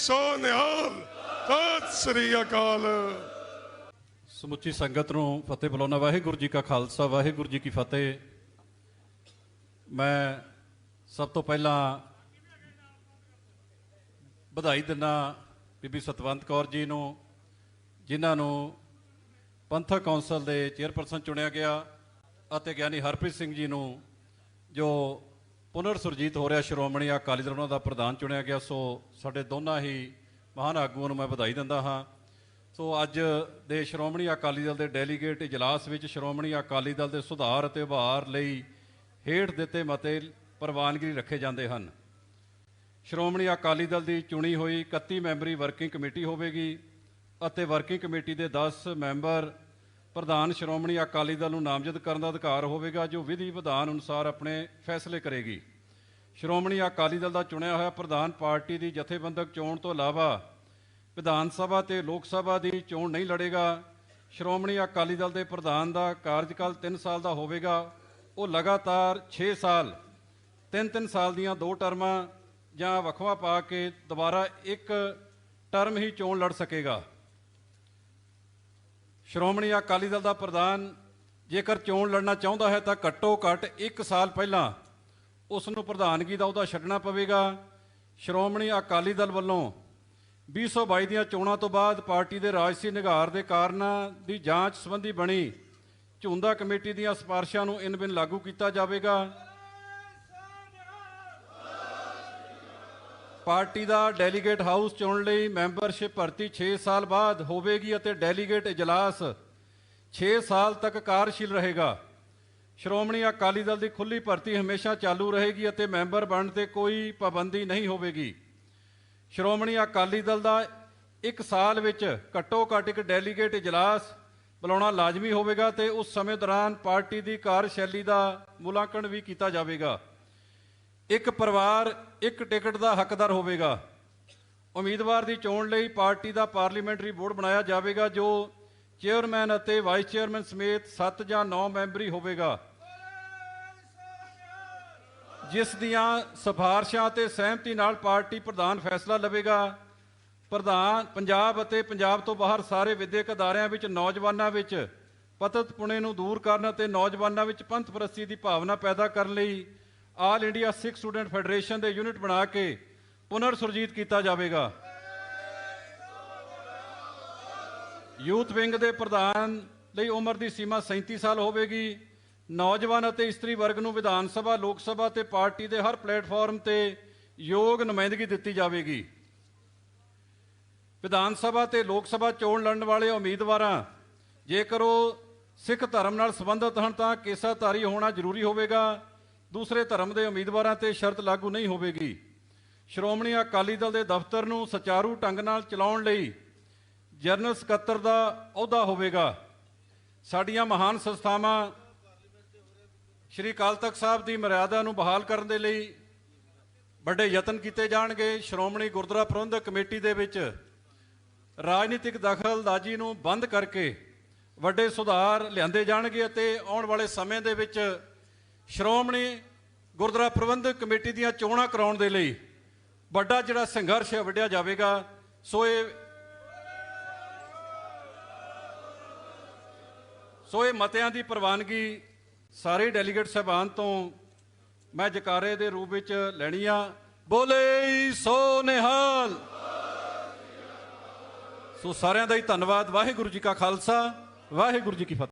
ਸੋ ਨਿਹਾਲ ਸਤਿ ਸ੍ਰੀ ਅਕਾਲ। ਸਮੁੱਚੀ ਸੰਗਤ ਨੂੰ ਫਤਿਹ ਬੁਲਾਉਣਾ ਵਾਹਿਗੁਰੂ ਜੀ ਕਾ ਖਾਲਸਾ, ਵਾਹਿਗੁਰੂ ਜੀ ਕੀ ਫਤਿਹ। ਮੈਂ ਸਭ ਤੋਂ ਪਹਿਲਾਂ ਵਧਾਈ ਦਿੰਦਾ ਬੀਬੀ ਸਤਵੰਤ ਕੌਰ ਜੀ ਨੂੰ, ਜਿਨ੍ਹਾਂ ਨੂੰ ਪੰਥਕ ਕੌਂਸਲ ਦੇ ਚੇਅਰਪਰਸਨ ਚੁਣਿਆ ਗਿਆ, ਅਤੇ ਗਿਆਨੀ ਹਰਪ੍ਰੀਤ ਸਿੰਘ ਜੀ ਨੂੰ, ਜੋ ਪੁਨਰ ਸੁਰਜੀਤ ਹੋ ਰਿਹਾ ਸ਼੍ਰੋਮਣੀ ਅਕਾਲੀ ਦਲ ਉਹਨਾਂ ਦਾ ਪ੍ਰਧਾਨ ਚੁਣਿਆ ਗਿਆ, ਸੋ ਸਾਡੇ ਦੋਨਾਂ ਹੀ ਮਹਾਨ ਆਗੂਆਂ ਨੂੰ ਮੈਂ ਵਧਾਈ ਦਿੰਦਾ ਹਾਂ। ਸੋ ਅੱਜ ਦੇ ਸ਼੍ਰੋਮਣੀ ਅਕਾਲੀ ਦਲ ਦੇ ਡੈਲੀਗੇਟ ਇਜਲਾਸ ਵਿੱਚ ਸ਼੍ਰੋਮਣੀ ਅਕਾਲੀ ਦਲ ਦੇ ਸੁਧਾਰ ਅਤੇ ਉਭਾਰ ਲਈ ਹੇਠ ਦਿੱਤੇ ਮਤੇ ਪ੍ਰਵਾਨਗੀ ਰੱਖੇ ਜਾਂਦੇ ਹਨ। ਸ਼੍ਰੋਮਣੀ ਅਕਾਲੀ ਦਲ ਦੀ ਚੁਣੀ ਹੋਈ 31 ਮੈਂਬਰੀ ਵਰਕਿੰਗ ਕਮੇਟੀ ਹੋਵੇਗੀ ਅਤੇ ਵਰਕਿੰਗ ਕਮੇਟੀ ਦੇ 10 ਮੈਂਬਰ ਪ੍ਰਧਾਨ ਸ਼੍ਰੋਮਣੀ ਅਕਾਲੀ ਦਲ ਨੂੰ ਨਾਮਜ਼ਦ ਕਰਨ ਦਾ ਅਧਿਕਾਰ ਹੋਵੇਗਾ ਜੋ ਵਿਧੀ ਵਿਧਾਨ ਅਨੁਸਾਰ ਆਪਣੇ ਫੈਸਲੇ ਕਰੇਗੀ। ਸ਼੍ਰੋਮਣੀ ਅਕਾਲੀ ਦਲ ਦਾ ਚੁਣਿਆ ਹੋਇਆ ਪ੍ਰਧਾਨ ਪਾਰਟੀ ਦੀ ਜਥੇਬੰਦਕ ਚੋਣ ਤੋਂ ਇਲਾਵਾ ਵਿਧਾਨ ਸਭਾ ਤੇ ਲੋਕ ਸਭਾ ਦੀ ਚੋਣ ਨਹੀਂ ਲੜੇਗਾ। ਸ਼੍ਰੋਮਣੀ ਅਕਾਲੀ ਦਲ ਦੇ ਪ੍ਰਧਾਨ ਦਾ ਕਾਰਜਕਾਲ 3 ਸਾਲ ਦਾ ਹੋਵੇਗਾ। ਉਹ ਲਗਾਤਾਰ 6 ਸਾਲ 3-3 ਸਾਲ ਦੀਆਂ ਦੋ ਟਰਮਾਂ ਜਾਂ ਵਕਫਾ ਪਾ ਕੇ ਦੁਬਾਰਾ ਇੱਕ ਟਰਮ ਹੀ ਚੋਣ ਲੜ ਸਕੇਗਾ। ਸ਼੍ਰੋਮਣੀ ਅਕਾਲੀ ਦਲ ਦਾ ਪ੍ਰਧਾਨ, ਜੇਕਰ ਚੋਣ ਲੜਨਾ ਚਾਹੁੰਦਾ ਹੈ ਤਾਂ ਘੱਟੋ ਘੱਟ 1 ਸਾਲ ਪਹਿਲਾਂ ਉਸ ਨੂੰ ਪ੍ਰਧਾਨਗੀ ਦਾ ਉਹਦਾ ਛੱਡਣਾ ਪਵੇਗਾ। ਸ਼੍ਰੋਮਣੀ ਅਕਾਲੀ ਦਲ ਵੱਲੋਂ 2022 ਦੀਆਂ ਚੋਣਾਂ ਤੋਂ ਬਾਅਦ ਪਾਰਟੀ ਦੇ ਰਾਜਸੀ ਨਿਗਾਰ ਦੇ ਕਾਰਨਾਂ ਦੀ ਜਾਂਚ ਸੰਬੰਧੀ ਬਣੀ ਝੁੰਦਾ ਕਮੇਟੀ ਦੀਆਂ ਸਿਫਾਰਸ਼ਾਂ ਨੂੰ ਇਨ ਬਿਨ ਲਾਗੂ ਕੀਤਾ ਜਾਵੇਗਾ। ਪਾਰਟੀ ਦਾ ਡੈਲੀਗੇਟ ਹਾਊਸ ਚੁਣਨ ਲਈ ਮੈਂਬਰਸ਼ਿਪ ਭਰਤੀ 6 ਸਾਲ ਬਾਅਦ ਹੋਵੇਗੀ ਅਤੇ ਡੈਲੀਗੇਟ ਇਜਲਾਸ 6 ਸਾਲ ਤੱਕ ਕਾਰਜਸ਼ੀਲ ਰਹੇਗਾ। ਸ਼੍ਰੋਮਣੀ ਅਕਾਲੀ ਦਲ ਦੀ ਖੁੱਲੀ ਭਰਤੀ ਹਮੇਸ਼ਾ ਚਾਲੂ ਰਹੇਗੀ ਅਤੇ ਮੈਂਬਰ ਬਣਨ ਤੇ ਕੋਈ ਪਾਬੰਦੀ ਨਹੀਂ ਹੋਵੇਗੀ। ਸ਼੍ਰੋਮਣੀ ਅਕਾਲੀ ਦਲ ਦਾ ਇੱਕ ਸਾਲ ਵਿੱਚ ਘੱਟੋ ਘੱਟ ਇੱਕ ਡੈਲੀਗੇਟ ਇਜਲਾਸ ਬੁਲਾਉਣਾ ਲਾਜ਼ਮੀ ਹੋਵੇਗਾ ਤੇ ਉਸ ਸਮੇਂ ਦੌਰਾਨ ਪਾਰਟੀ ਦੀ ਕਾਰਜਸ਼ੈਲੀ ਦਾ ਮੁਲਾਂਕਣ ਵੀ ਕੀਤਾ ਜਾਵੇਗਾ। ਇੱਕ ਪਰਿਵਾਰ, ਇੱਕ ਟਿਕਟ ਦਾ ਹੱਕਦਾਰ ਹੋਵੇਗਾ। ਉਮੀਦਵਾਰ ਦੀ ਚੋਣ ਲਈ ਪਾਰਟੀ ਦਾ ਪਾਰਲੀਮੈਂਟਰੀ ਬੋਰਡ ਬਣਾਇਆ ਜਾਵੇਗਾ, ਜੋ ਚੇਅਰਮੈਨ ਅਤੇ ਵਾਈਸ ਚੇਅਰਮੈਨ ਸਮੇਤ 7 ਜਾਂ 9 ਮੈਂਬਰੀ ਹੋਵੇਗਾ। ਜਿਸ ਦੀਆਂ ਸਿਫਾਰਸ਼ਾਂ ਅਤੇ ਸਹਿਮਤੀ ਨਾਲ ਪਾਰਟੀ ਪ੍ਰਧਾਨ ਫੈਸਲਾ ਲਵੇਗਾ। ਪ੍ਰਧਾਨ ਪੰਜਾਬ ਅਤੇ ਪੰਜਾਬ ਤੋਂ ਬਾਹਰ ਸਾਰੇ ਵਿਦਿਅਕ ਅਦਾਰਿਆਂ ਵਿੱਚ, ਨੌਜਵਾਨਾਂ ਵਿੱਚ, ਪਤਤ ਪੁਣੇ ਨੂੰ ਦੂਰ ਕਰਨ ਅਤੇ ਨੌਜਵਾਨਾਂ ਵਿੱਚ ਪੰਥ ਪ੍ਰਸਤੀ ਦੀ ਭਾਵਨਾ ਪੈਦਾ ਕਰਨ ਲਈ all India Sikh student federation ਦੇ ਯੂਨਿਟ ਬਣਾ ਕੇ ਪੁਨਰ ਸੁਰਜੀਤ ਕੀਤਾ ਜਾਵੇਗਾ। ਯੂਥ ਵਿੰਗ ਦੇ ਪ੍ਰਧਾਨ ਲਈ ਉਮਰ ਦੀ ਸੀਮਾ 37 ਸਾਲ ਹੋਵੇਗੀ। ਨੌਜਵਾਨ ਅਤੇ ਇਸਤਰੀ ਵਰਗ ਨੂੰ ਵਿਧਾਨ ਸਭਾ, ਲੋਕ ਸਭਾ ਤੇ ਪਾਰਟੀ ਦੇ ਹਰ ਪਲੇਟਫਾਰਮ ਤੇ ਯੋਗ ਨੁਮਾਇੰਦਗੀ ਦਿੱਤੀ ਜਾਵੇਗੀ। ਵਿਧਾਨ ਸਭਾ ਤੇ ਲੋਕ ਸਭਾ ਚੋਣ ਲੜਨ ਵਾਲੇ ਉਮੀਦਵਾਰਾਂ, ਜੇਕਰ ਉਹ ਸਿੱਖ ਧਰਮ ਨਾਲ ਸੰਬੰਧਿਤ ਹਨ ਤਾਂ ਕੇਸਾਧਾਰੀ ਹੋਣਾ ਜ਼ਰੂਰੀ ਹੋਵੇਗਾ। ਦੂਸਰੇ ਧਰਮ ਦੇ ਉਮੀਦਵਾਰਾਂ ਤੇ ਸ਼ਰਤ ਲਾਗੂ ਨਹੀਂ ਹੋਵੇਗੀ। ਸ਼੍ਰੋਮਣੀ ਅਕਾਲੀ ਦਲ ਦੇ ਦਫ਼ਤਰ ਨੂੰ ਸੁਚਾਰੂ ਢੰਗ ਨਾਲ ਚਲਾਉਣ ਲਈ ਜਨਰਲ ਸਕੱਤਰ ਦਾ ਅਹੁਦਾ ਹੋਵੇਗਾ। ਸਾਡੀਆਂ ਮਹਾਨ ਸੰਸਥਾਵਾਂ ਸ਼੍ਰੀ ਅਕਾਲ ਤਖਤ ਸਾਹਿਬ ਦੀ ਮਰਿਆਦਾ ਨੂੰ ਬਹਾਲ ਕਰਨ ਦੇ ਲਈ ਵੱਡੇ ਯਤਨ ਕੀਤੇ ਜਾਣਗੇ। ਸ਼੍ਰੋਮਣੀ ਗੁਰਦੁਆਰਾ ਪ੍ਰਬੰਧਕ ਕਮੇਟੀ ਦੇ ਵਿੱਚ ਰਾਜਨੀਤਿਕ ਦਖਲਅੰਦਾਜ਼ੀ ਨੂੰ ਬੰਦ ਕਰਕੇ ਵੱਡੇ ਸੁਧਾਰ ਲਿਆਂਦੇ ਜਾਣਗੇ ਅਤੇ ਆਉਣ ਵਾਲੇ ਸਮੇਂ ਦੇ ਵਿੱਚ ਸ਼੍ਰੋਮਣੀ ਗੁਰਦੁਆਰਾ ਪ੍ਰਬੰਧਕ ਕਮੇਟੀ ਦੀਆਂ ਚੋਣਾਂ ਕਰਾਉਣ ਦੇ ਲਈ ਵੱਡਾ ਜਿਹੜਾ ਸੰਘਰਸ਼ ਹੈ, ਵੱਢਿਆ ਜਾਵੇਗਾ। ਸੋ ਇਹ ਸੋ ਇਹ ਮਤਿਆਂ ਦੀ ਪ੍ਰਵਾਨਗੀ ਸਾਰੇ ਡੈਲੀਗੇਟ ਸਹਿਬਾਨ ਤੋਂ ਮੈਂ ਜਕਾਰੇ ਦੇ ਰੂਪ ਵਿੱਚ ਲੈਣੀ ਆ। ਬੋਲੇ ਸੋ ਨਿਹਾਲ। ਸੋ ਸਾਰਿਆਂ ਦਾ ਹੀ ਧੰਨਵਾਦ। ਵਾਹਿਗੁਰੂ ਜੀ ਕਾ ਖਾਲਸਾ, ਵਾਹਿਗੁਰੂ ਜੀ ਕੀ ਫਤਿਹ।